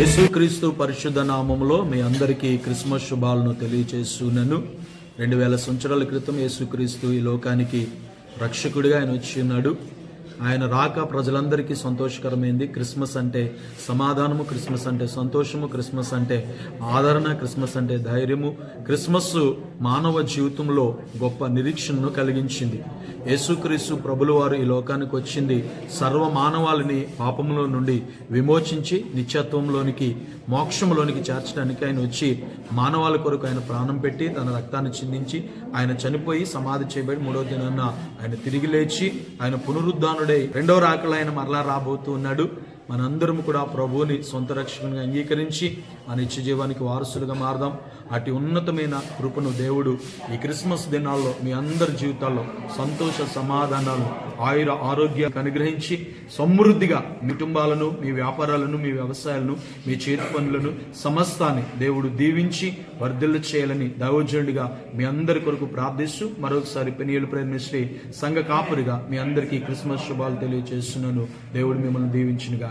యేసుక్రీస్తు పరిశుద్ధ నామములో మీ అందరికీ క్రిస్మస్ శుభాలను తెలియచేస్తున్నాను. రెండు వేల సంవత్సరాల క్రితం యేసుక్రీస్తు ఈ లోకానికి రక్షకుడిగా ఆయన వచ్చి ఉన్నాడు. ఆయన రాక ప్రజలందరికీ సంతోషకరమైంది. క్రిస్మస్ అంటే సమాధానము క్రిస్మస్ అంటే సంతోషము క్రిస్మస్ అంటే ఆదరణ క్రిస్మస్ అంటే ధైర్యము. క్రిస్మస్ మానవ జీవితంలో గొప్ప నిరీక్షణను కలిగించింది. యేసుక్రీస్తు ప్రభులు వారు ఈ లోకానికి వచ్చింది. సర్వ మానవాళిని పాపంలో నుండి విమోచించి నిత్యత్వంలోనికి మోక్షంలోనికి చేర్చడానికి ఆయన వచ్చి మానవాళి కొరకు ఆయన ప్రాణం పెట్టి తన రక్తాన్ని చిందించి ఆయన చనిపోయి సమాధి చేయబడి మూడో దినాన్న ఆయన తిరిగి లేచి ఆయన పునరుద్ధానుడు రెండో రాకలు ఆయన మరలా రాబోతూ ఉన్నాడు. మనందరం కూడా ప్రభువుని సొంత రక్షకునిగా అంగీకరించి ఆ నిత్య జీవానికి వారసులుగా మారదాం. అటు ఉన్నతమైన కృపను దేవుడు ఈ క్రిస్మస్ దినాల్లో మీ అందరి జీవితాల్లో సంతోష సమాధానాలు ఆయుర ఆరోగ్యం అనుగ్రహించి సమృద్ధిగా మీ కుటుంబాలను మీ వ్యాపారాలను మీ వ్యవసాయాలను మీ చేతి పనులను సమస్తాన్ని దేవుడు దీవించి వర్ధిల్లు చేయాలని దైవజనుడిగా మీ అందరి కొరకు ప్రార్థిస్తూ మరొకసారి పెనియలు ప్రేమిశ్రీ సంఘ కాపురిగా మీ అందరికీ క్రిస్మస్ శుభాలు తెలియజేస్తున్నాను దేవుడు మిమ్మల్ని దీవించినగా